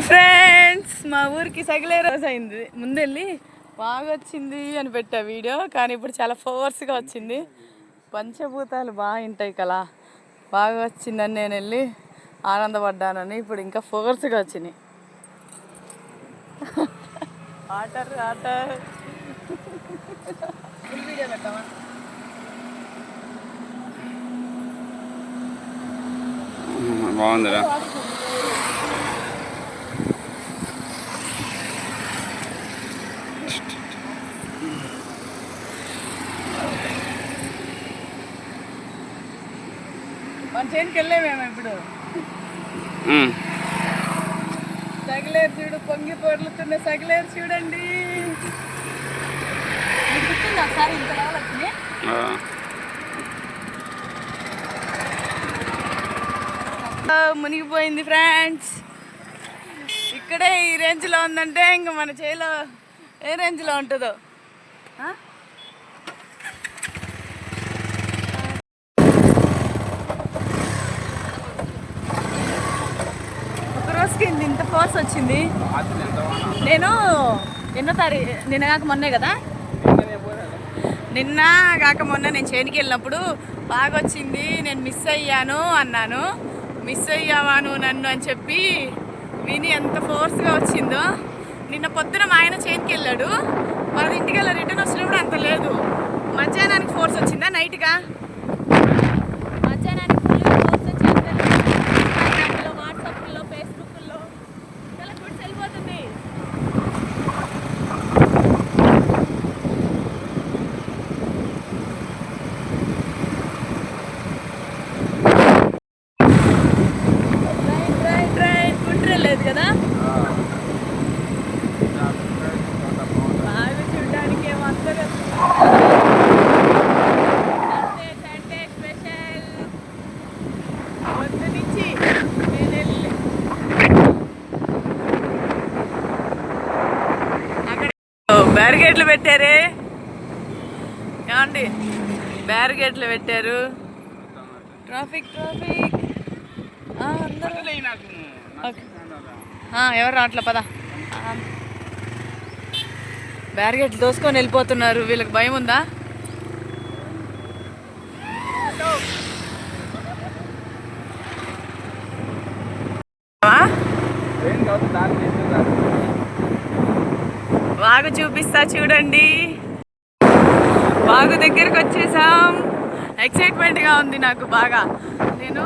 Hi friends. మా ఊరికి సగిలే రోజు అయింది. ముందెళ్ళి బాగా వచ్చింది అని పెట్టా వీడియో కానీ ఇప్పుడు చాలా ఫోర్స్గా వచ్చింది. పంచభూతాలు బాగా ఉంటాయి కదా. బాగా వచ్చిందని నేను వెళ్ళి ఆనందపడ్డానని ఇప్పుడు ఇంకా ఫోర్స్గా వచ్చినాయి. వీడియో పెట్టామా బాగుందిరా. చేనికి వెళ్ళేమేమో ఇప్పుడు. సగిలేరు చూడు పొంగి పొర్లుతున్న సగిలేరు చూడండి. ఒకసారి ఇంత. ఆ, మునిగిపోయింది ఫ్రెండ్స్. ఇక్కడే ఈ రేంజ్లో ఉందంటే ఇంకా మన చేలో ఏ రేంజ్లో ఉంటుందో? ఆ? ఇంత- ఫోర్స్ వచ్చింది. నేను ఎన్నో తారీఖు నిన్న కాక మొన్నే కదా? నిన్న కాక మొన్న నేను చేనికి వెళ్ళినప్పుడు బాగా వచ్చింది నేను మిస్ అయ్యాను అన్నాను. మిస్ అయ్యావా నువ్వు నన్ను అని చెప్పి విని ఎంత ఫోర్స్గా వచ్చిందో. నిన్న పొద్దున మా ఆయన చేనికి వెళ్ళాడు. మన ఇంటికి వెళ్ళి రిటర్న్ వచ్చినప్పుడు అంత లేదు. మధ్యాహ్నానికి ఫోర్స్ వచ్చిందా? నైట్గా మధ్యాహ్నానికి ఫుల్ ఫోర్స్ వచ్చి అంత లేదు. ఇన్స్టాగ్రామ్లో వాట్సాప్లో ఫేస్బుక్లో చాలా గుడ్స్ వెళ్ళిపోతుంది రైట్ రైట్ రైట్ గుండ్రే లేదు కదా బాగా చూడడానికి ఏమో అందరూ సండే సండే స్పెషల్ పొద్దు నుంచి నేను వెళ్ళి అక్కడ బ్యారిగేట్లు పెట్టారే? ఏమండి? బ్యారిగేట్లు పెట్టారు? Traffic traffic. ఎవరు రావట్లే పద. బ్యారిగేట్లు దోసుకొని వెళ్ళిపోతున్నారు. వీళ్ళకి భయం ఉందా? ఆ? వాగు చూపిస్తా చూడండి. వాగు దగ్గరికి వచ్చేసాం. ఎక్సైట్మెంట్గా ఉంది నాకు బాగా. నేను.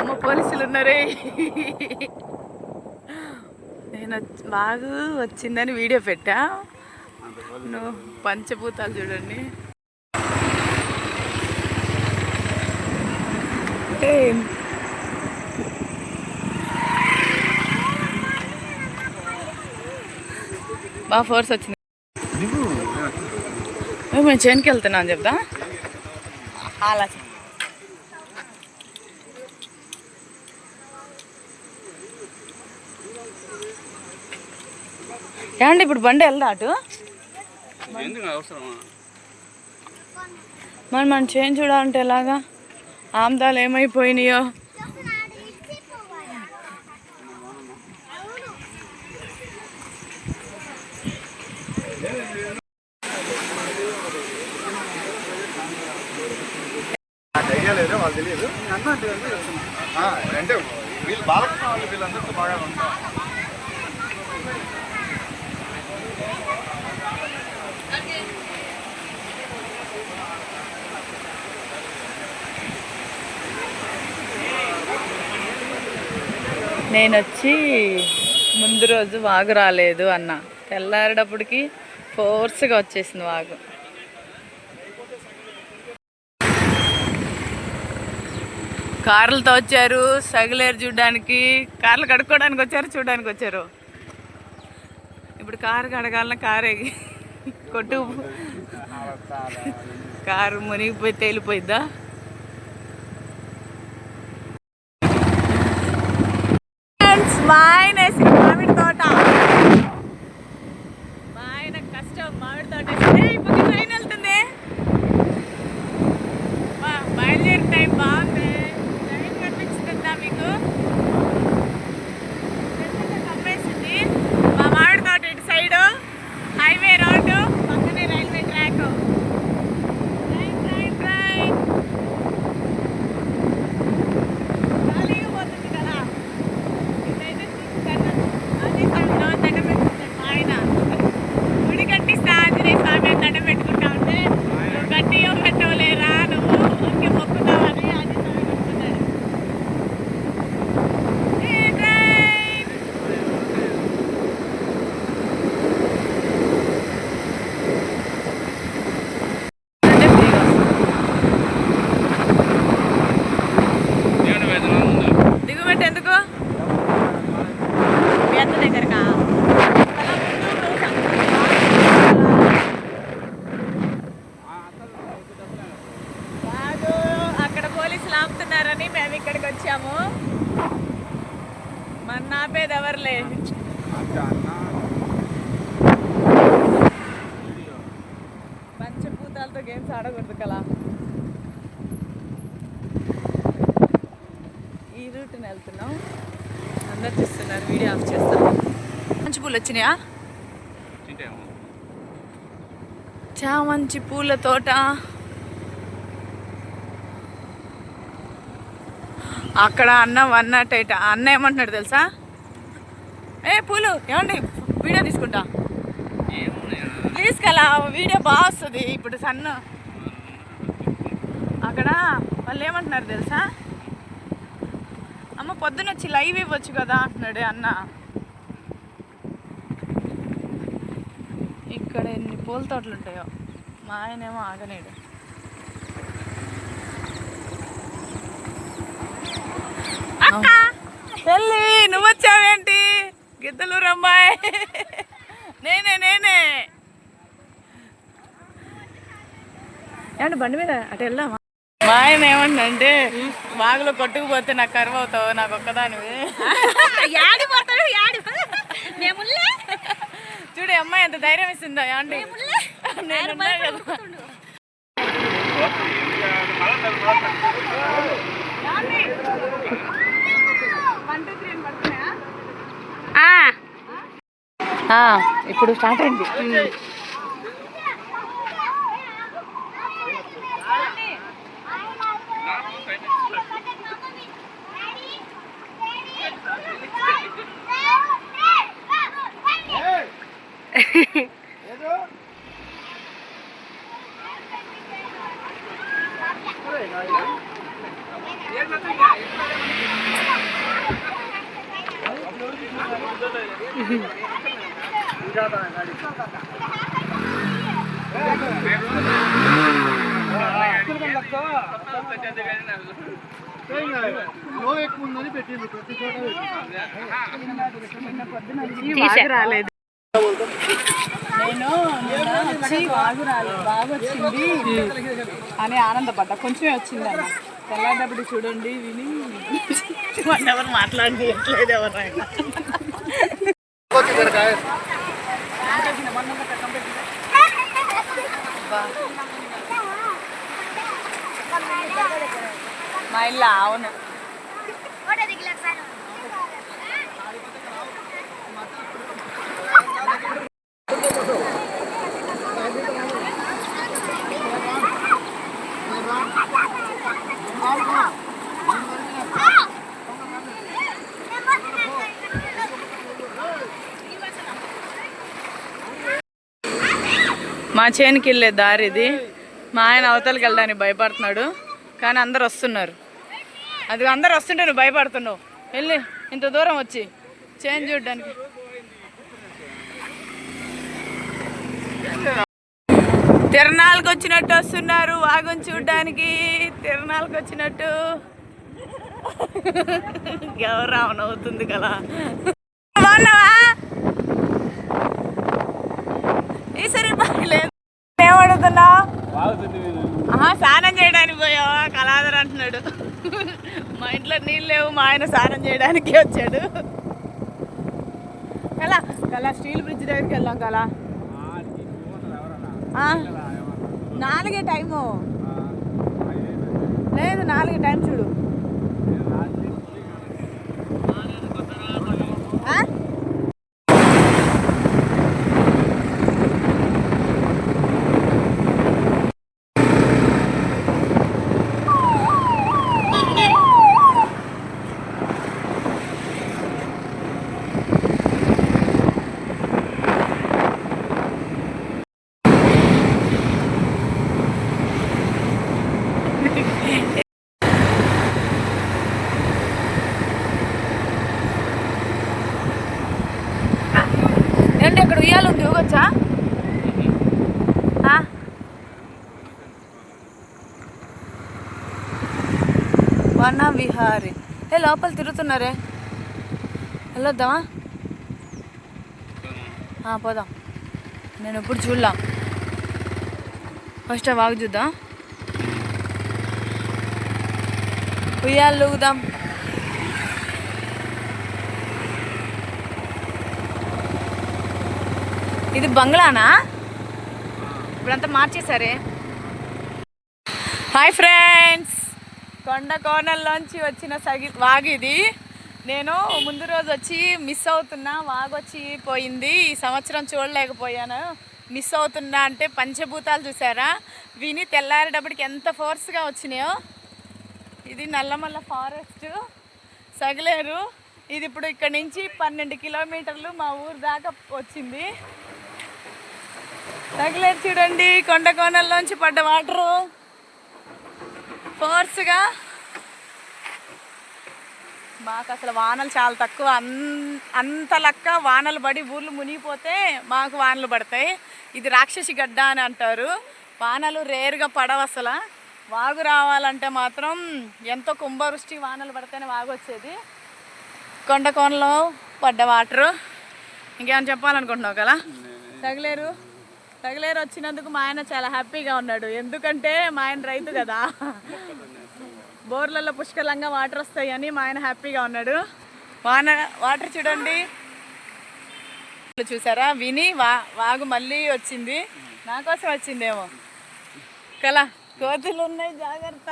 అమ్మ పోలీసులు ఉన్నారే. నేను వాగు వచ్చిందని వీడియో పెట్టా. నువ్వు పంచభూతాలు చూడండి. ఏం బాగా ఫోర్స్ వచ్చింది. మేము చేనుకి వెళ్తున్నా అని చెప్దా అలా. ఏమండి ఇప్పుడు బండి వెళ్దా అటు? మరి మనం చేంజ్ చూడాలంటే ఎలాగా? ఆమ్దాలు ఏమైపోయినాయో ఐడియా లేదు వాళ్ళు తెలియదు అన్న అంటే వీళ్ళు బాలకృష్ణ వాళ్ళు వీళ్ళందరితో బాగా ఉంటారు. నేను వచ్చి ముందు రోజు వాగు రాలేదు అన్న. తెల్లారేటప్పటికి ఫోర్స్గా వచ్చేసింది వాగు. కార్లతో వచ్చారు సగిలేరు చూడడానికి. కార్లు కడుక్కోవడానికి వచ్చారు చూడడానికి వచ్చారు. ఇప్పుడు కారు కడగాలన్న కారే కొట్టు. కారు మునిగిపోయి తేలిపోయిద్దా? ఫ్రెండ్స్ మా ఆయన వేసిన మామిడి తోట మా ఆయన కష్టం మామిడి తోట వేస్తే ఇప్పుడు ట్రైన్ వెళ్తుంది వా, బయలుదేరి టైం బాగుంది ట్రైన్ కనిపించిందా మీకు చేస్తారని మేము ఇక్కడికి వచ్చాము. మన ఆపేది ఎవరులే? పంచభూతాలతో గేమ్స్ ఆడకూడదు కదా. ఈ రూట్ని వెళ్తున్నాం. అందరు చూస్తున్నారు వీడియో ఆఫ్ చేస్తాం. మంచి పూలు వచ్చినాయా? తింటేమో చామంచి పూల తోట. అక్కడ అన్న వన్ నాట్ ఎయిట్. అన్న ఏమంటున్నాడు తెలుసా? ఏ పూలు ఏమండి? వీడియో తీసుకుంటా. ప్లీజ్ కలా వీడియో బాగా వస్తుంది. ఇప్పుడు సన్ను. అక్కడ వాళ్ళు ఏమంటున్నారు తెలుసా? అమ్మ పొద్దున వచ్చి లైవ్ ఇవ్వచ్చు కదా అంటున్నాడు అన్న. ఇక్కడ ఎన్ని పూల తోటలు ఉంటాయో. మా ఆయనేమో ఆగనేడు అక్క. పెళ్ళి నువ్వు వచ్చావేంటి? గిద్దలూరు అమ్మాయి నేనే నేనే. ఏమంటే బండి మీద అటు వెళ్దామా? మా ఆయన ఏమంటే బాగులో కొట్టుకుపోతే నాకు కరువు అవుతావు నాకు ఒక్కదానివి. చూడు అమ్మాయి ఎంత ధైర్యం ఇస్తుందా యాంటీ నేను కదా. ఇప్పుడు స్టార్ట్ అయింది రాలేదు నేను వచ్చి వాగు రాలేదు. బాగా వచ్చింది అని ఆనందపడ్డా. కొంచెమే వచ్చింది అన్న. తెల్లారేటప్పుడు చూడండి విని. వాళ్ళు ఎవరు మాట్లాడి ఎట్లేదు ఎవరైనా మా ఇల్లు అవును మా చేనుకి వెళ్ళే దారి ఇది. మా ఆయన అవతలకి వెళ్ళడానికి భయపడుతున్నాడు. కానీ అందరు వస్తున్నారు. అది అందరు వస్తుంటే నువ్వు భయపడుతున్నావు. వెళ్ళి ఇంత దూరం వచ్చి చేను చూడడానికి. తిరణాలకు వచ్చినట్టు వస్తున్నారు వాగం చూడడానికి. తిరణాలకు వచ్చినట్టు. గౌరవం అవుతుంది కదా. బాగున్నావా? ఈసారి ఏమడుగుతున్నా ఆహా స్నానం చేయడానికి పోయావా? కళాధర్ అంటున్నాడు. మా ఇంట్లో నీళ్ళు లేవు మా ఆయన స్నానం చేయడానికి వచ్చాడు. కళ కళ స్టీల్ బ్రిడ్జ్ దగ్గరికి వెళ్దాం కళ. నాలుగే టైము. లేదు నాలుగే టైం చూడు ఆ? ఏంటి అక్కడ ఉయ్యాలు వన విహారి ఏ లోపల తిరుగుతున్నారే? వెళ్ళొద్దామా? పోదాం. నేను ఎప్పుడు చూడలా. ఫస్ట్ ఆ వాగు చూద్దాం. ఉయ్యాలు ఊగుదాం. ఇది బంగ్లానా? ఇప్పుడంతా మార్చేశారే. Hi friends. కొండ కోనల్లోంచి వచ్చిన సగి వాగు ఇది. నేను ముందు రోజు వచ్చి మిస్ అవుతున్నా వాగు వచ్చి పోయింది. ఈ సంవత్సరం చూడలేకపోయాను. మిస్ అవుతున్నా అంటే పంచభూతాలు చూసారా? విని తెల్లారేటప్పటికి ఎంత ఫోర్స్గా వచ్చినాయో. ఇది నల్లమల్ల ఫారెస్ట్ సగలేరు. ఇది ఇప్పుడు ఇక్కడ నుంచి పన్నెండు కిలోమీటర్లు మా ఊరు దాకా వచ్చింది. సగలేరు చూడండి కొండ కోనల్లోంచి పడ్డ వాటరు. ఫోర్స్గా. మాకు అసలు వానలు చాలా తక్కువ. అంత లెక్క వానలు పడి ఊర్లు మునిగిపోతే మాకు వానలు పడతాయి. ఇది రాక్షసి గడ్డ అని అంటారు. వానలు రేరుగా పడవు అసలు. వాగు రావాలంటే మాత్రం ఎంతో కుంభవృష్టి వానలు పడితేనే వాగు వచ్చేది. కొండ కోనలో పడ్డ వాటరు. ఇంకేమైనా చెప్పాలనుకుంటున్నావు కదా? తగలేరు. తగిలేరు వచ్చినందుకు మా ఆయన చాలా హ్యాపీగా ఉన్నాడు. ఎందుకంటే మా ఆయన రైతు కదా. బోర్లలో పుష్కలంగా వాటర్ వస్తాయని మా ఆయన హ్యాపీగా ఉన్నాడు. వాన వాటర్ చూడండి. చూసారా? విని వా వాగు మళ్ళీ వచ్చింది. నా కోసం వచ్చిందేమో. కలా కోతులు ఉన్నాయి జాగ్రత్త.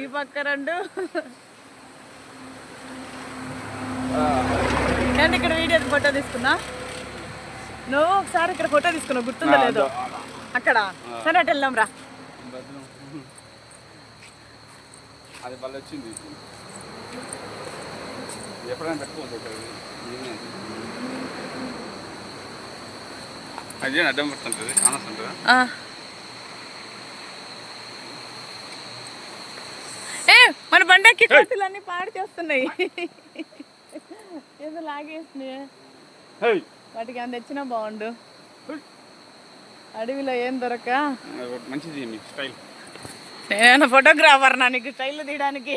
ఈ పక్క రెండు. నేను ఇక్కడ వీడియో ఫోటో తీసుకున్నా. నువ్వు ఒకసారి ఇక్కడ ఫోటో తీసుకున్నావు గుర్తుందో లేదో? అక్కడ. సరే అటు వెళ్దాం రా. అది భలే వచ్చింది. ఎప్పుడైనా ఇది. అదే అడ్డం పడుతుంటుంది? ఆనస్ ఉంటుందా? మన బండకి కోతులన్నీ పాడు చేస్తున్నాయి. ఏదో లాగేస్తున్నాయి వాటికి అంత తెచ్చినా బాగుండు. అడవిలో ఏం దొరక? మంచిది స్టైల్. నేను ఫోటోగ్రాఫర్ నా నీకు స్టైల్ తీయడానికి.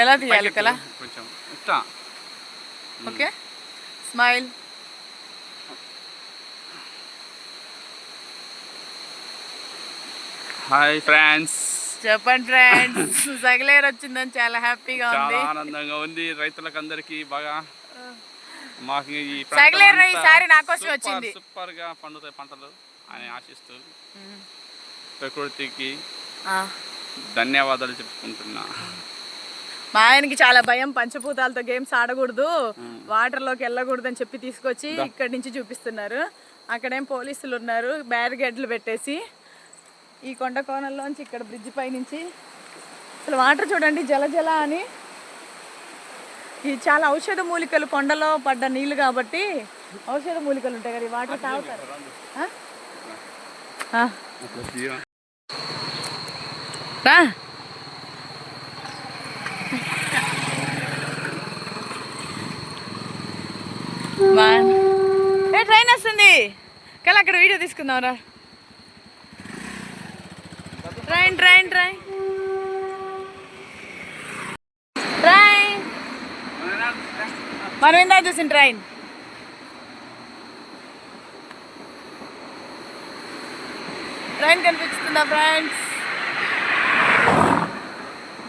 ఎలా తీయాలి కదా కొంచెం. ఓకే. స్మైల్. Hi friends. చెప్పండి ఫ్రెండ్స్ సగలేరు వచ్చిందని చాలా హ్యాపీగా ఉంది. చాలా ఆనందంగా ఉంది. రైతులకు అందరికీ బాగా మాకు ఈ సగలేరు ఈసారి నా కోసం వచ్చింది. సూపర్గా పండుతాయి పంటలు అని ఆశిస్తూ ప్రకృతికి. ధన్యవాదాలు చెప్పుకుంటున్నా. మా ఆయనకి చాలా భయం పంచభూతాలతో గేమ్స్ ఆడకూడదు వాటర్లోకి వెళ్ళకూడదు అని చెప్పి తీసుకొచ్చి ఇక్కడి నుంచి చూపిస్తున్నారు. అక్కడేం పోలీసులు ఉన్నారు బ్యారిగేడ్లు పెట్టేసి. ఈ కొండ కోణంలోంచి ఇక్కడ బ్రిడ్జ్ పై నుంచి అసలు వాటర్ చూడండి జల జల అని. ఇది చాలా ఔషధ మూలికలు కొండలో పడ్డ నీళ్ళు కాబట్టి ఔషధ మూలికలు ఉంటాయి కదా ఈ వాటర్ తాగుతారు. రా. ఏ ట్రైన్ వస్తుంది. కానీ అక్కడ వీడియో తీసుకుందాం రా. ట్రైన్ ట్రైన్ ట్రైన్ ట్రైన్ మనం ఇందా చూసిన ట్రైన్ ట్రైన్ కనిపిస్తుందా ఫ్రెండ్స్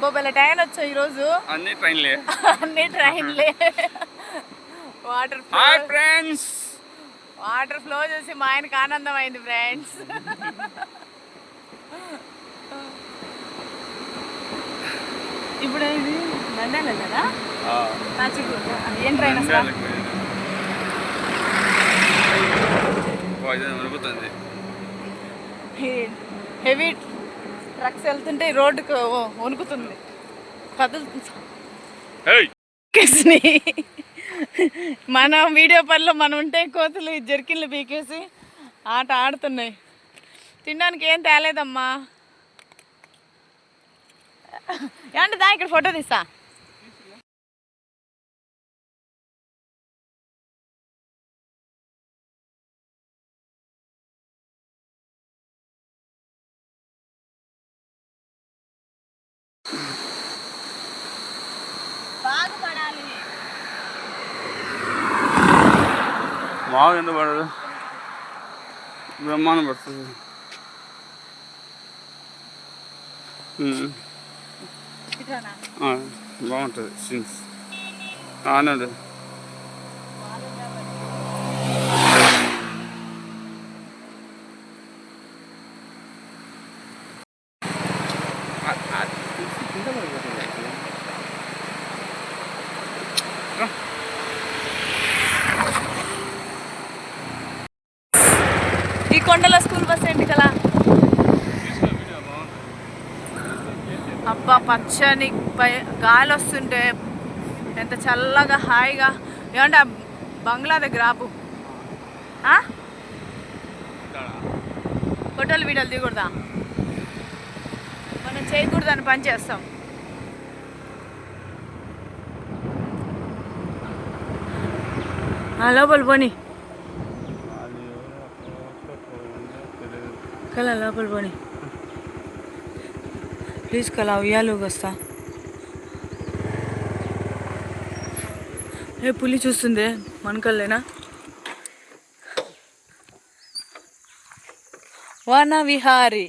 బొబ్బల ట్రైన్ వచ్చావు ఈరోజు. అన్ని ట్రైన్లే అన్ని ట్రైన్లే water hi friends water flow చూసి మా ఆయనకి ఆనందం అయింది ఫ్రెండ్స్ ఇప్పుడు ఇది నంద్యాల కదా? ఏం ట్రైన్ హెవీ ట్రక్స్ వెళ్తుంటే రోడ్డుకు వణుకుతుంది. కదులుతుంది మన వీడియో పనిలో మనం ఉంటే కోతులు జర్కిన్లు పీకేసి ఆట ఆడుతున్నాయి. తినడానికి ఏం తేలేదమ్మా. ఏమంటే దా ఇక్కడ ఫోటో తీస్తా బాగుపడాలి మాకు ఎందుకు పడదు బ్రహ్మాండం పడుతుంది ఉమ్. ఇట్లానా? ఆ, బాగుంటుంది సీన్స్ ఆనండు ఈ కొండల స్కూల్ బస్ ఏంటి కదా పచ్చని పై- గాలి వస్తుంటే ఎంత చల్లగా హాయిగా. ఏమంటే బంగ్లా దగ్గర ఆపు? ఫోటోలు వీడియోలు దిగకూడదా? మనం చేయకూడదని పని చేస్తాం. లోపల పోనీ. కల లోపల పోనీ. ప్లీజ్ కల ఉయ్యాలు వస్తా. ఏ పులి చూస్తుంది? మనకల్లేనా వన విహారి.